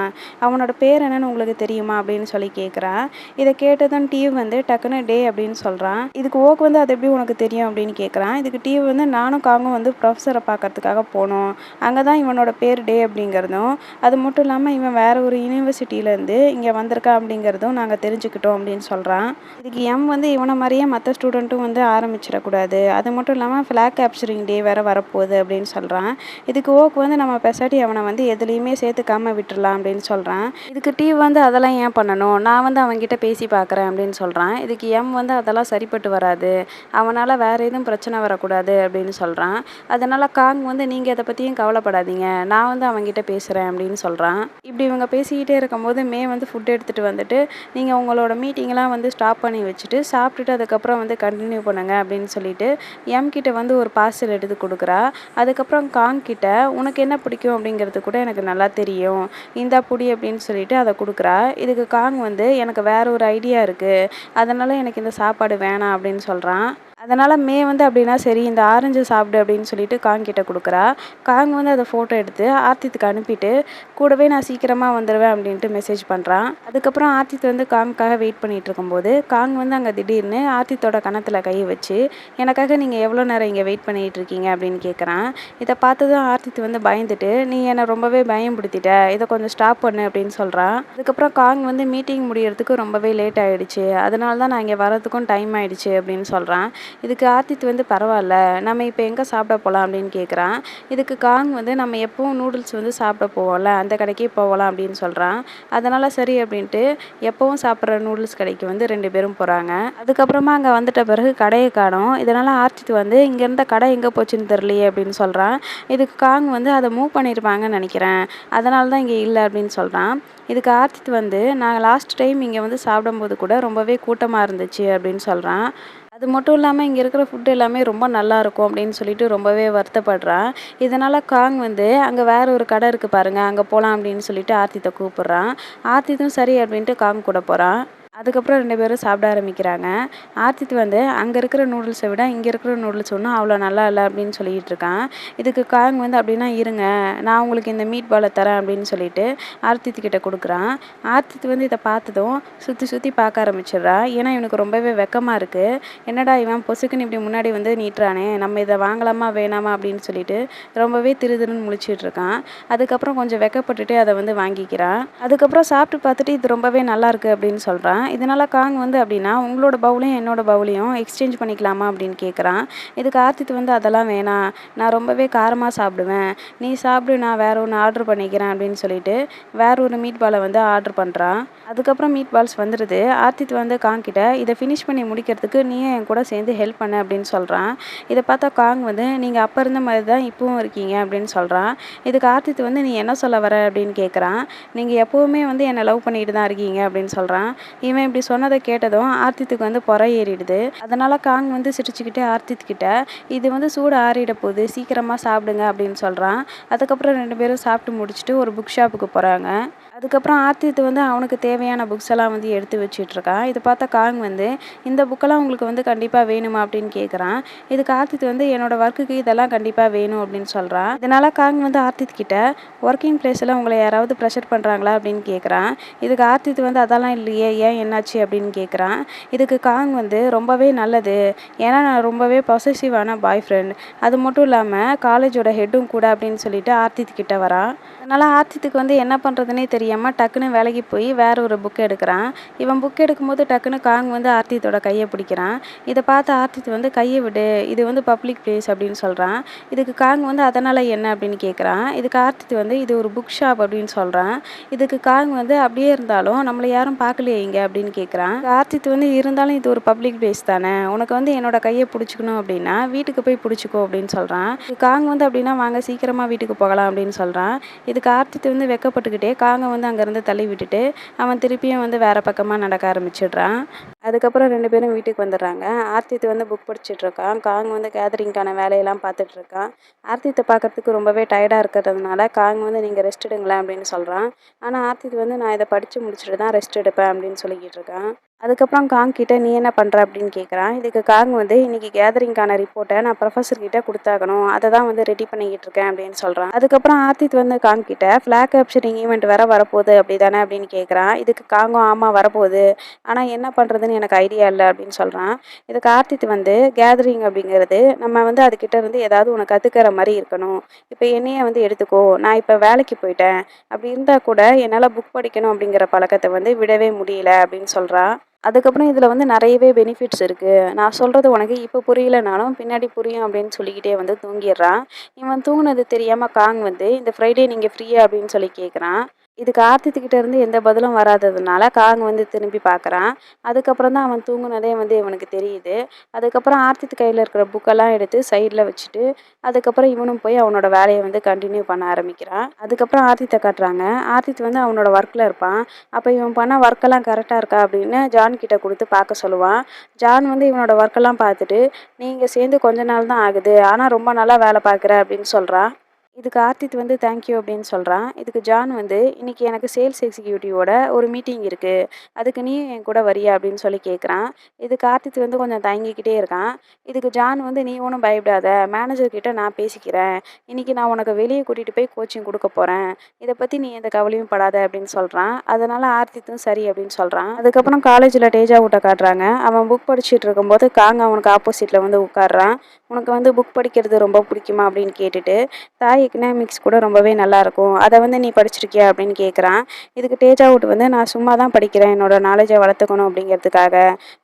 A: அவனோட பேர் என்னன்னு உங்களுக்கு தெரியுமா? அப்படின்னு சொல்லி கேட்குறான் இதை கேட்டதும் டீவ் வந்து டக்குன்னு டே அப்படின்னு சொல்கிறான் இதுக்கு ஓக் வந்து அது எப்படி உனக்கு தெரியும் அப்படின்னு கேட்குறான் இதுக்கு டீவ் வந்து நானும் காங்கும் வந்து ப்ரொஃபஸரை பார்க்கறதுக்காக போனோம். அங்கே தான் இவனோட பேர் டே அப்படிங்கிறதும் அது மட்டும் இல்லாமல் இவன் வேறு ஒரு யூனிவர்சிட்டியிலேருந்து இங்கே வந்திருக்கா அப்படிங்கிறதும் நாங்கள் தெரிஞ்சுக்கிட்டோம் அப்படின்னு சொல்கிறான் இதுக்கு எம் வந்து இவனை மாதிரியே மற்ற ஸ்டூடெண்ட்டும் வந்து ஆரம்பிச்சிடக்கூடாது. அது மட்டும் இல்லாமல் ஃப்ளாக் கேப்சரிங் டே வேறு வரப்போகுது அப்படின்னு சொல்கிறான் இதுக்கு ஓக் வந்து நம்ம பெசாட்டி அவனை வந்து எதுலேயுமே சேர்த்துக்காம விட்டுடலாம் அப்படின்னு சொல்கிறான் இதுக்கு டீ வந்து அதெல்லாம் ஏன் பண்ணணும்? நான் வந்து அவன்கிட்ட பேசி பார்க்குறேன் அப்படின்னு சொல்கிறான் இதுக்கு எம் வந்து அதெல்லாம் சரிப்பட்டு வராது. அவனால் வேறு எதுவும் பிரச்சனை வரக்கூடாது அப்படின்னு சொல்கிறான் அதனால் காங் வந்து நீங்கள் இதை பற்றியும் கவலைப்படாதீங்க. நான் வந்து அவன்கிட்ட பேசுகிறேன் அப்படின்னு சொல்கிறான் இப்படி இவங்க பேசிக்கிட்டே இருக்கும்போது மே வந்து ஃபுட் எடுத்துகிட்டு வந்துட்டு நீங்கள் உங்களோட மீட்டிங்லாம் வந்து ஸ்டாப் பண்ணி வச்சுட்டு சாப்பிட்டுட்டு அதுக்கப்புறம் வந்து கண்டினியூ பண்ணுங்க அப்படின்னு சொல்லிட்டு எம் கிட்ட வந்து ஒரு பார்சல் எடுத்து கொடுக்குறா. அதுக்கப்புறம் காங் கிட்ட உனக்கு என்ன பிடிக்கும்? அப்படிங்கிறது கூட எனக்கு நல்லா தெரியும். இந்தா புடி அப்படின்னு சொல்லிட்டு அதை கொடுக்குறா. இதுக்கு காங் வந்து எனக்கு வேற ஒரு ஐடியா இருக்குது அதனால் எனக்கு இந்த சாப்பாடு வேணாம் அப்படின்னு சொல்கிறான் அதனால் மே வந்து அப்படின்னா சரி இந்த ஆரஞ்சு சாப்பிடு அப்படின்னு சொல்லிட்டு காங் கிட்ட கொடுக்குறா. காங் வந்து அதை ஃபோட்டோ எடுத்து ஆர்த்தித்துக்கு அனுப்பிட்டு கூடவே நான் சீக்கிரமாக வந்துடுவேன் அப்படின்ட்டு மெசேஜ் பண்ணுறான் அதுக்கப்புறம் ஆர்த்தித் வந்து காங்க்காக வெயிட் பண்ணிட்டு இருக்கும்போது காங் வந்து அங்கே திடீர்னு ஆர்த்தித்தோட கணத்தில் கை வச்சு எனக்காக நீங்கள் எவ்வளோ நேரம் இங்கே வெயிட் பண்ணிகிட்டு இருக்கீங்க? அப்படின்னு கேட்குறான் இதை பார்த்ததும் ஆர்த்தித் வந்து பயந்துட்டு நீ என்னை ரொம்பவே பயம்படுத்திட்ட இதை கொஞ்சம் ஸ்டாப் பண்ணு அப்படின்னு சொல்கிறான் அதுக்கப்புறம் காங் வந்து மீட்டிங் முடியறதுக்கு ரொம்பவே லேட் ஆகிடுச்சு அதனால தான் நான் இங்கே வரதுக்கும் டைம் ஆகிடுச்சு அப்படின்னு சொல்கிறான் இதுக்கு ஆர்த்தித் வந்து பரவாயில்ல நம்ம இப்போ எங்கே சாப்பிட போகலாம் அப்படின்னு கேட்குறான் இதுக்கு காங் வந்து நம்ம எப்போவும் நூடுல்ஸ் வந்து சாப்பிட போவோம்ல அந்த கடைக்கே போகலாம் அப்படின்னு சொல்கிறான் அதனால் சரி அப்படின்ட்டு எப்போவும் சாப்பிட்ற நூடுல்ஸ் கடைக்கு வந்து ரெண்டு பேரும் போகிறாங்க அதுக்கப்புறமா அங்கே வந்துட்ட பிறகு கடையை காணும். இதனால் ஆர்த்தித் வந்து இங்கே இருந்த கடை எங்கே போச்சுன்னு தெரியலையே அப்படின்னு சொல்கிறான் இதுக்கு காங் வந்து அதை மூவ் பண்ணியிருப்பாங்கன்னு நினைக்கிறேன். அதனால தான் இங்கே இல்லை அப்படின்னு சொல்கிறான் இதுக்கு ஆர்த்தித் வந்து நாங்கள் லாஸ்ட் டைம் இங்கே வந்து சாப்பிடும்போது கூட ரொம்பவே கூட்டமாக இருந்துச்சு அப்படின்னு சொல்கிறான் அது மட்டும் இல்லாமல் இங்கே இருக்கிற ஃபுட் எல்லாமே ரொம்ப நல்லாயிருக்கும் அப்படின்னு சொல்லிட்டு ரொம்பவே வருத்தப்படுறான். இதனால் காங் வந்து அங்கே வேற ஒரு கடை இருக்குது பாருங்கள் அங்கே போகலாம் அப்படின்னு சொல்லிட்டு ஆர்த்தித்தை கூப்பிட்றான். ஆர்த்தித்தும் சரி அப்படின்ட்டு காங் கூட போகிறான் அதுக்கப்புறம் ரெண்டு பேரும் சாப்பிட ஆரம்பிக்கிறாங்க. ஆர்த்தித் வந்து அங்கே இருக்கிற நூடுல்ஸை விட இங்கே இருக்கிற நூடுல்ஸ் ஒன்றும் அவ்வளோ நல்லா இல்லை அப்படின்னு சொல்லிகிட்டு இருக்கான். இதுக்கு காங் வந்து அப்படின்னா இருங்க நான் உங்களுக்கு இந்த மீட் பாலை தரேன் அப்படின்னு சொல்லிட்டு ஆர்த்தித் கிட்ட கொடுக்குறான். ஆர்த்தித் வந்து இதை பார்த்ததும் சுற்றி சுற்றி பார்க்க ஆரம்பிச்சிடுறான் ஏன்னா இவனுக்கு ரொம்பவே வெக்கமாக இருக்குது என்னடா இவன் பொசுக்குன்னு இப்படி முன்னாடி வந்து நீட்டுறானே நம்ம இதை வாங்கலாமா வேணாமா அப்படின்னு சொல்லிட்டு ரொம்பவே திரு திருன்னு முழிச்சிட்டு இருக்கான். அதுக்கப்புறம் கொஞ்சம் வெக்கப்பட்டுட்டு அதை வந்து வாங்கிக்கிறான். அதுக்கப்புறம் சாப்பிட்டு பார்த்துட்டு இது ரொம்பவே நல்லா இருக்குது அப்படின்னு சொல்கிறான் இதனால் காங் வந்து அப்படின்னா உங்களோட பவுலையும் என்னோட பவுலையும் எக்ஸ்சேஞ்ச் பண்ணிக்கலாமா அப்படின்னு கேட்குறான் இதுக்கு ஆர்த்தித் வந்து அதெல்லாம் வேணாம். நான் ரொம்பவே காரமாக சாப்பிடுவேன். நீ சாப்பிடு நான் வேறு ஒன்று ஆர்டர் பண்ணிக்கிறேன் அப்படின்னு சொல்லிட்டு வேற ஒரு மீட் பாலை வந்து ஆர்டர் பண்ணுறான் அதுக்கப்புறம் மீட் பால்ஸ் வந்துடுது ஆர்த்தித் வந்து காங் கிட்ட இதை ஃபினிஷ் பண்ணி முடிக்கிறதுக்கு நீயும் என் கூட சேர்ந்து ஹெல்ப் பண்ணு அப்படின்னு சொல்கிறான் இதை பார்த்தா காங் வந்து நீங்கள் அப்போ இருந்த மாதிரி தான் இப்போவும் இருக்கீங்க அப்படின்னு சொல்கிறான் இதுக்கு ஆர்த்தித் வந்து நீ என்ன சொல்ல வர? அப்படின்னு கேட்குறான் நீங்கள் எப்போவுமே வந்து என்னை லவ் பண்ணிட்டு தான் இருக்கீங்க அப்படின்னு சொல்கிறான் இவன் இப்படி சொன்னதை கேட்டதும் ஆர்த்தித்துக்கு வந்து பொற ஏறிடுது. அதனால் காங் வந்து சிரிச்சுக்கிட்டே ஆர்த்தித் கிட்ட இது வந்து சூடு ஆறிட போகுது சீக்கிரமாக சாப்பிடுங்க அப்படின்னு சொல்கிறான் அதுக்கப்புறம் ரெண்டு பேரும் சாப்பிட்டு முடிச்சுட்டு ஒரு புக் ஷாப்புக்கு போகிறாங்க அதுக்கப்புறம் ஆர்த்தித் வந்து அவனுக்கு தேவையான புக்ஸ் எல்லாம் வந்து எடுத்து வச்சிட்ருக்கான். இதை பார்த்தா காங் வந்து இந்த புக்கெல்லாம் உங்களுக்கு வந்து கண்டிப்பாக வேணுமா? அப்படின்னு கேட்குறான் இதுக்கு ஆர்த்தித் வந்து என்னோடய ஒர்க்குக்கு இதெல்லாம் கண்டிப்பாக வேணும் அப்படின்னு சொல்கிறான் இதனால் காங் வந்து ஆர்த்தித் கிட்ட ஒர்க்கிங் பிளேஸில் உங்களை யாராவது ப்ரெஷர் பண்ணுறாங்களா அப்படின்னு கேட்குறான் இதுக்கு ஆர்த்தித் வந்து அதெல்லாம் இல்லையே ஏன் என்னாச்சு? அப்படின்னு கேட்குறான் இதுக்கு காங் வந்து ரொம்பவே நல்லது. ஏன்னா நான் ரொம்பவே பொசசிவான பாய் ஃப்ரெண்ட் அது மட்டும் இல்லாமல் காலேஜோட ஹெட்டும் கூட அப்படின்னு சொல்லிட்டு ஆர்த்தித் கிட்ட வரான். அதனால் ஆர்த்தித்துக்கு வந்து என்ன பண்ணுறதுனே தெரியும் தெரியாமல் டக்குன்னு விலகி போய் வேற ஒரு புக் எடுக்கிறான். இவன் புக் எடுக்கும்போது டக்குன்னு காங் வந்து ஆர்த்தித்தோட கையை பிடிக்கிறான். இதை பார்த்து ஆர்த்தித் வந்து கையை விடு இது வந்து பப்ளிக் பிளேஸ் அப்படின்னு சொல்கிறான் இதுக்கு காங் வந்து அதனால் என்ன? அப்படின்னு கேட்குறான் இதுக்கு ஆர்த்தித் வந்து இது ஒரு புக் ஷாப் அப்படின்னு சொல்கிறான் இதுக்கு காங் வந்து அப்படியே இருந்தாலும் நம்மளை யாரும் பார்க்கலையே இங்கே அப்படின்னு கேட்குறான் ஆர்த்தித் வந்து இருந்தாலும் இது ஒரு பப்ளிக் பிளேஸ் தானே. உனக்கு வந்து என்னோட கையை பிடிச்சிக்கணும் அப்படின்னா வீட்டுக்கு போய் பிடிச்சிக்கோ அப்படின்னு சொல்கிறான் காங் வந்து அப்படின்னா வாங்க சீக்கிரமாக வீட்டுக்கு போகலாம் அப்படின்னு சொல்கிறான் இதுக்கு ஆர்த்தித் வந்து வெக்கப்பட்டுக்கிட்டே காங்கை வந்து அங்கேருந்து தள்ளி விட்டுட்டு அவன் திருப்பியும் வந்து வேறு பக்கமாக நடக்க ஆரம்பிச்சிடுறான். அதுக்கப்புறம் ரெண்டு பேரும் வீட்டுக்கு வந்துடுறாங்க. ஆர்த்தித் வந்து புக் படிச்சுட்ருக்கான். காங் வந்து கேதரிங்க்கான வேலையெல்லாம் பார்த்துட்ருக்கான். ஆர்த்தித்தை பார்க்குறதுக்கு ரொம்பவே டயர்டாக இருக்கிறதுனால காங் வந்து நீங்கள் ரெஸ்ட் எடுங்களேன் அப்படின்னு சொல்கிறான் ஆனால் ஆர்த்தித் வந்து நான் இதை படித்து முடிச்சுட்டு தான் ரெஸ்ட் எடுப்பேன் அப்படின்னு சொல்லிக்கிட்டு இருக்கான். அதுக்கப்புறம் காங் கிட்ட நீ என்ன பண்ணுற அப்படின்னு கேட்குறான் இதுக்கு காங் வந்து இன்னைக்கு கேதரிங்கான ரிப்போர்ட்டை நான் ப்ரொஃபஸர் கிட்ட கொடுத்தாகணும். அதை தான் வந்து ரெடி பண்ணிக்கிட்டு இருக்கேன் அப்படின்னு சொல்கிறான் அதுக்கப்புறம் ஆர்த்தித் வந்து காங் கிட்ட ஃப்ளாக் கேப்சரிங் ஈவெண்ட் வேற வரப்போகுது அப்படி தானே அப்படின்னு கேட்குறான் இதுக்கு காங்கும் ஆமாம் வரப்போகுது. ஆனால் என்ன பண்ணுறதுன்னு எனக்கு ஐடியா இல்லை அப்படின்னு சொல்கிறான் இதுக்கு ஆர்த்தித் வந்து கேதரிங் அப்படிங்கிறது நம்ம வந்து அதுக்கிட்ட இருந்து ஏதாவது உனக்கு கற்றுக்கிற மாதிரி இருக்கணும். இப்போ என்னையே வந்து எடுத்துக்கோ. நான் இப்போ வேலைக்கு போயிட்டேன். அப்படி இருந்தால் கூட என்னால் புக் படிக்கணும் அப்படிங்கிற பழக்கத்தை வந்து விடவே முடியல அப்படின்னு சொல்கிறான் அதுக்கப்புறம் இதில் வந்து நிறையவே பெனிஃபிட்ஸ் இருக்குது நான் சொல்கிறது உனக்கு இப்போ புரியலனாலும் பின்னாடி புரியும் அப்படின்னு சொல்லிக்கிட்டே வந்து தூங்கிடுறான். இவன் தூங்கினது தெரியாமல் காங் வந்து இந்த ஃப்ரைடே நீங்கள் ஃப்ரீயா அப்படின்னு சொல்லி கேட்குறான் இதுக்கு ஆர்த்தித்துக்கிட்ட இருந்து எந்த பதிலும் வராததுனால காங் வந்து திரும்பி பார்க்குறான் அதுக்கப்புறம் தான் அவன் தூங்குனதே வந்து இவனுக்கு தெரியுது. அதுக்கப்புறம் ஆர்த்தித் கையில் இருக்கிற புக்கெல்லாம் எடுத்து சைடில் வச்சுட்டு அதுக்கப்புறம் இவனும் போய் அவனோட வேலையை வந்து கண்டினியூ பண்ண ஆரம்பிக்கிறான். அதுக்கப்புறம் ஆர்த்தித்தை காட்டுறாங்க. ஆர்த்தித் வந்து அவனோட ஒர்க்கில் இருப்பான். அப்போ இவன் பண்ண ஒர்க்கெல்லாம் கரெக்டாக இருக்கா அப்படின்னு ஜான் கிட்ட கொடுத்து பார்க்க சொல்லுவான். ஜான் வந்து இவனோட ஒர்க்கெல்லாம் பார்த்துட்டு நீங்கள் சேர்ந்து கொஞ்ச நாள் தான் ஆகுது. ஆனால் ரொம்ப நல்லா வேலை பார்க்குற அப்படின்னு சொல்கிறான் இதுக்கு ஆர்த்தித் வந்து தேங்க்யூ அப்படின்னு சொல்கிறான் இதுக்கு ஜான் வந்து இன்றைக்கி எனக்கு சேல்ஸ் எக்ஸிக்யூட்டிவோட ஒரு மீட்டிங் இருக்குது அதுக்கு நீ என் கூட வரியா அப்படின்னு சொல்லி கேட்குறான் இதுக்கு ஆர்த்தித் வந்து கொஞ்சம் தயங்கிக்கிட்டே இருக்கான். இதுக்கு ஜான் வந்து நீ ஒன்றும் பயப்படாத. மேனேஜர்கிட்ட நான் பேசிக்கிறேன். இன்றைக்கி நான் உனக்கு வெளியே கூட்டிகிட்டு போய் கோச்சிங் கொடுக்க போகிறேன் இதை பற்றி நீ எந்த கவலையும் படாத அப்படின்னு சொல்கிறான் அதனால் ஆர்த்தித்தும் சரி அப்படின்னு சொல்கிறான் அதுக்கப்புறம் காலேஜில் டேஜா ஊட்ட காட்டுறாங்க. அவன் புக் படிச்சுட்டு இருக்கும்போது காங்க அவனுக்கு ஆப்போசிட்டில் வந்து உட்காடுறான் உனக்கு வந்து புக் படிக்கிறது ரொம்ப பிடிக்குமா அப்படின்னு கேட்டுட்டு தாய் எக்கனாமிக்ஸ் கூட ரொம்பவே நல்லாயிருக்கும் அதை வந்து நீ படிச்சிருக்கியா அப்படின்னு கேட்குறான் இதுக்கு டேஜ் அவுட் வந்து நான் சும்மா தான் படிக்கிறேன் என்னோடய நாலேஜை வளர்த்துக்கணும் அப்படிங்கிறதுக்காக.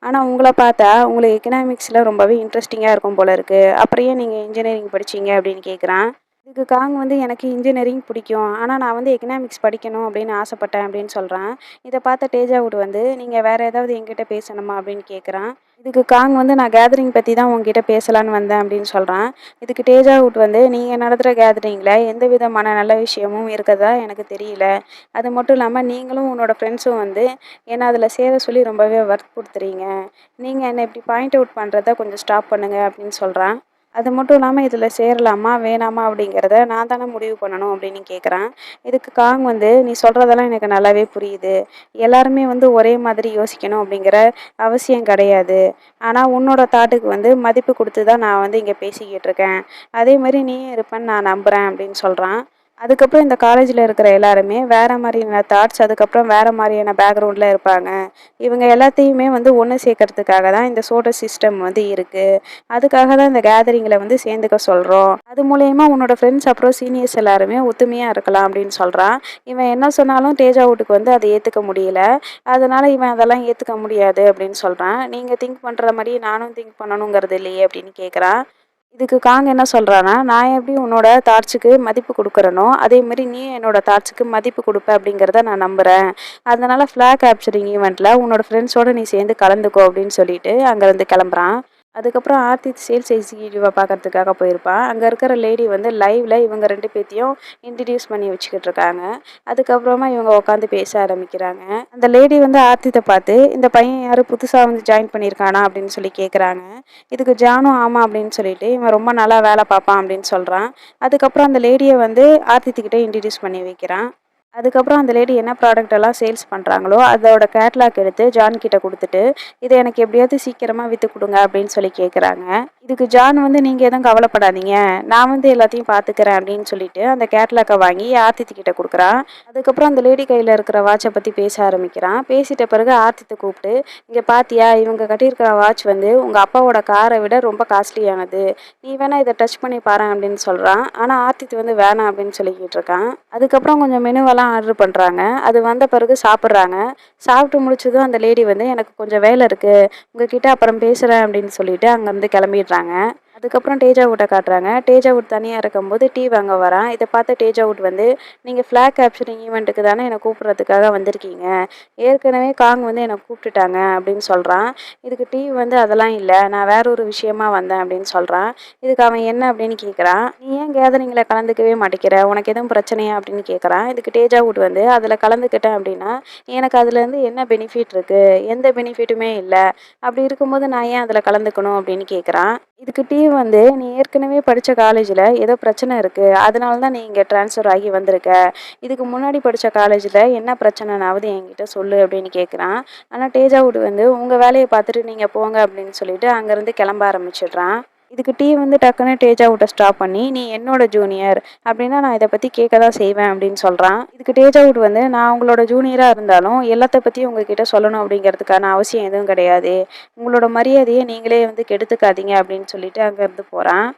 A: ஆனால் உங்களை பார்த்தா உங்களுக்கு எக்கனாமிக்ஸில் ரொம்பவே இன்ட்ரெஸ்டிங்காக இருக்கும் போல இருக்குது அப்புறம் ஏன் நீங்கள் இன்ஜினியரிங் படிச்சீங்க அப்படின்னு கேட்குறான் இதுக்கு காங் வந்து எனக்கு இன்ஜினியரிங் பிடிக்கும். ஆனால் நான் வந்து எக்கனாமிக்ஸ் படிக்கணும் அப்படின்னு ஆசைப்பட்டேன் அப்படின்னு சொல்கிறான் இதை பார்த்த டேஜாவுட் வந்து நீங்கள் வேறு ஏதாவது என்கிட்ட பேசணுமா? அப்படின்னு கேட்குறான் இதுக்கு காங் வந்து நான் கேதரிங் பற்றி தான் உங்ககிட்ட பேசலான்னு வந்தேன் அப்படின்னு சொல்கிறான் இதுக்கு டேஜாவுட் வந்து நீங்கள் நடத்துகிற கேதரிங்கில் எந்த விதமான நல்ல விஷயமும் இருக்கிறதா எனக்கு தெரியல. அது மட்டும் இல்லாமல் நீங்களும் உன்னோட ஃப்ரெண்ட்ஸும் வந்து என்னை அதில் சேர சொல்லி ரொம்பவே வற்புறுத்துறீங்க நீங்கள் என்னை இப்படி பாயிண்ட் அவுட் பண்ணுறத கொஞ்சம் ஸ்டாப் பண்ணுங்கள் அப்படின்னு சொல்கிறான் அது மட்டும் இல்லாமல் இதில் சேரலாமா வேணாமா அப்படிங்கிறத நான் தானே முடிவு பண்ணணும் அப்படின்னு கேட்குறான் இதுக்கு காங் வந்து நீ சொல்கிறதெல்லாம் எனக்கு நல்லாவே புரியுது. எல்லாருமே வந்து ஒரே மாதிரி யோசிக்கணும் அப்படிங்கிற அவசியம் கிடையாது. ஆனால் உன்னோட தாட்டுக்கு வந்து மதிப்பு கொடுத்து தான் நான் வந்து இங்கே பேசிக்கிட்டு இருக்கேன். அதே மாதிரி நீயும் இருப்பேன்னு நான் நம்புகிறேன் அப்படின்னு சொல்கிறான் அதுக்கப்புறம் இந்த காலேஜில் இருக்கிற எல்லாருமே வேறு மாதிரியான தாட்ஸ் அதுக்கப்புறம் வேறு மாதிரியான பேக்ரவுண்டில் இருப்பாங்க. இவங்க எல்லாத்தையுமே வந்து ஒன்று சேர்க்கறதுக்காக தான் இந்த சோட சிஸ்டம் வந்து இருக்குது அதுக்காக தான் இந்த கேதரிங்கில் வந்து சேர்ந்துக்க சொல்கிறோம் அது மூலயமா உன்னோட ஃப்ரெண்ட்ஸ் அப்புறம் சீனியர்ஸ் எல்லாருமே ஒத்துமையாக இருக்கலாம் அப்படின்னு சொல்கிறான் இவன் என்ன சொன்னாலும் தேஜா வீட்டுக்கு வந்து அதை ஏற்றுக்க முடியல. அதனால் இவன் அதெல்லாம் ஏற்றுக்க முடியாது அப்படின்னு சொல்கிறான் நீங்கள் திங்க் பண்ணுற மாதிரி நானும் திங்க் பண்ணணுங்கிறது இல்லையே அப்படின்னு கேட்குறான் இதுக்கு காங் என்ன சொல்கிறான்னா நான் எப்படி உன்னோட தாட்ஸுக்கு மதிப்பு கொடுக்குறனோ அதே மாதிரி நீ என்னோட தாட்ஸுக்கு மதிப்பு கொடுப்ப அப்படிங்கிறத நான் நம்புகிறேன் அதனால் ஃப்ளாக் கேப்சரிங் ஈவெண்ட்டில் உன்னோட ஃப்ரெண்ட்ஸோடு நீ சேர்ந்து கலந்துக்கோ அப்படின்னு சொல்லிட்டு அங்கேருந்து கிளம்புறான். அதுக்கப்புறம் ஆர்த்தி சேல்ஸ் எக்ஸிக்யூட்டிவாக பார்க்கறதுக்காக போயிருப்பான் அங்கே இருக்கிற லேடி வந்து லைவில் இவங்க ரெண்டு பேர்த்தையும் இன்ட்ரடியூஸ் பண்ணி வச்சுக்கிட்டு இருக்காங்க. அதுக்கப்புறமா இவங்க உட்காந்து பேச ஆரம்பிக்கிறாங்க. அந்த லேடி வந்து ஆர்த்தித்தை பார்த்து இந்த பையன் யாரும் புதுசாக வந்து ஜாயின் பண்ணியிருக்கானா அப்படின்னு சொல்லி கேட்குறாங்க இதுக்கு ஜானும் ஆமாம் அப்படின்னு சொல்லிட்டு இவன் ரொம்ப நல்லா வேலை பார்ப்பான் அப்படின்னு சொல்கிறான் அதுக்கப்புறம் அந்த லேடியை வந்து ஆர்த்தித்துக்கிட்டே இன்ட்ரடியூஸ் பண்ணி வைக்கிறான். அதுக்கப்புறம் அந்த லேடி என்ன ப்ராடக்ட் எல்லாம் சேல்ஸ் பண்ணுறாங்களோ அதோட கேட்லாக் எடுத்து ஜான் கிட்ட கொடுத்துட்டு இதை எனக்கு எப்படியாவது சீக்கிரமாக விற்று கொடுங்க அப்படின்னு சொல்லி கேட்குறாங்க இதுக்கு ஜான் வந்து நீங்கள் எதுவும் கவலைப்படாதீங்க. நான் வந்து எல்லாத்தையும் பார்த்துக்கிறேன் அப்படின்னு சொல்லிட்டு அந்த கேட்லாக்கை வாங்கி ஆர்த்தித்து கிட்ட கொடுக்குறான். அதுக்கப்புறம் அந்த லேடி கையில் இருக்கிற வாட்சை பற்றி பேச ஆரம்பிக்கிறான். பேசிட்ட பிறகு ஆர்த்தித்தை கூப்பிட்டு இங்கே பாத்தியா இவங்க கட்டியிருக்கிற வாட்ச் வந்து உங்கள் அப்பாவோட காரை விட ரொம்ப காஸ்ட்லியானது நீ வேணா இதை டச் பண்ணி பாரு அப்படின்னு சொல்கிறான் ஆனால் ஆர்த்தித்து வந்து வேணாம் அப்படின்னு சொல்லிக்கிட்டு இருக்கான் அதுக்கப்புறம் கொஞ்சம் மெனுவெல்லாம் தான் ஆர்டர் பண்ணுறாங்க அது வந்த பிறகு சாப்பிட்றாங்க. சாப்பிட்டு முடிச்சதும் அந்த லேடி வந்து எனக்கு கொஞ்சம் வேலை இருக்குது உங்கக்கிட்ட அப்புறம் பேசுகிறேன் அப்படின்னு சொல்லிட்டு அங்கேருந்து கிளம்பிடுறாங்க. அதுக்கப்புறம் டேஜாவுட்டை காட்டுறாங்க. டேஜாவுட் தனியாக இருக்கும்போது டீ வாங்க வரான். இதை பார்த்த டேஜாவுட் வந்து நீங்கள் ஃப்ளாக் கேப்சரிங் ஈவெண்ட்டுக்கு தானே என்னை கூப்பிட்றதுக்காக வந்திருக்கீங்க. ஏற்கனவே காங் வந்து என்னை கூப்பிட்டுட்டாங்க அப்படின்னு சொல்கிறான் இதுக்கு டீ வந்து அதெல்லாம் இல்லை. நான் வேற ஒரு விஷயமா வந்தேன் அப்படின்னு சொல்கிறான் இதுக்கு அவன் என்ன? அப்படின்னு கேட்குறான் நீ ஏன் கேதரிங்கில் கலந்துக்கவே மாட்டேங்கிற? உனக்கு எதுவும் பிரச்சனையா? அப்படின்னு கேட்குறான் இதுக்கு டேஜாவுட் வந்து அதில் கலந்துக்கிட்டேன் அப்படின்னா எனக்கு அதுலேருந்து என்ன பெனிஃபிட் இருக்குது எந்த பெனிஃபிட்டுமே இல்லை. அப்படி இருக்கும்போது நான் ஏன் அதில் கலந்துக்கணும்? அப்படின்னு கேட்குறான் இதுக்கு டீ வந்து நீ ஏற்கனவே படித்த காலேஜில் ஏதோ பிரச்சனை இருக்குது அதனால தான் நீ இங்கே ட்ரான்ஸ்ஃபர் ஆகி வந்திருக்க. இதுக்கு முன்னாடி படித்த காலேஜில் என்ன பிரச்சனைனாவது என்கிட்ட சொல்லு அப்படின்னு கேட்குறான் ஆனால் டேஜாவுட் வந்து உங்கள் வேலையை பார்த்துட்டு நீங்கள் போங்க அப்படின்னு சொல்லிட்டு அங்கேருந்து கிளம்ப ஆரம்பிச்சிடுறான். இதுக்கு டீ வந்து டக்குன்னு டேஜா ஸ்டாப் பண்ணி நீ என்னோட ஜூனியர் அப்படின்னா நான் இதை பற்றி கேட்க தான் செய்வேன் அப்படின்னு சொல்கிறான் இதுக்கு டேஜாவுட் வந்து நான் உங்களோட ஜூனியராக இருந்தாலும் எல்லாத்த பற்றியும் உங்ககிட்ட சொல்லணும் அப்படிங்கிறதுக்கான அவசியம் எதுவும் கிடையாது. உங்களோட மரியாதையை நீங்களே வந்து கெடுத்துக்காதீங்க அப்படின்னு சொல்லிட்டு அங்கேருந்து போகிறான்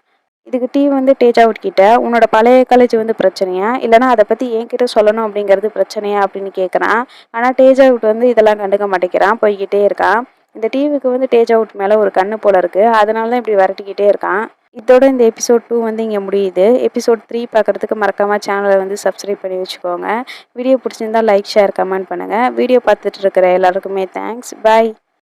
A: இதுக்கு டீ வந்து டேஜ் அவுட் கிட்ட உன்னோட பழைய காலேஜ் வந்து பிரச்சனையா? இல்லைனா அதை பற்றி என்கிட்ட சொல்லணும் அப்படிங்கிறது பிரச்சனையா அப்படின்னு கேட்குறான் ஆனால் டேஜ் அவுட் வந்து இதெல்லாம் கண்டுக்க மாட்டேங்கிறான். போய்கிட்டே இருக்கான். இந்த டிவிக்கு வந்து டேஜ் அவுட் மேலே ஒரு கண்ணு போல் இருக்குது அதனால தான் இப்படி விரட்டிக்கிட்டே இருக்கான். இதோட இந்த எபிசோட் டூ வந்து இங்கே முடியுது. எபிசோட் த்ரீ பார்க்குறதுக்கு மறக்காமல் சேனலை வந்து சப்ஸ்கிரைப் பண்ணி வச்சுக்கோங்க. வீடியோ பிடிச்சிருந்தா லைக் ஷேர் கமெண்ட் பண்ணுங்கள் வீடியோ பார்த்துட்டு இருக்கிற எல்லாருக்குமே தேங்க்ஸ் பாய்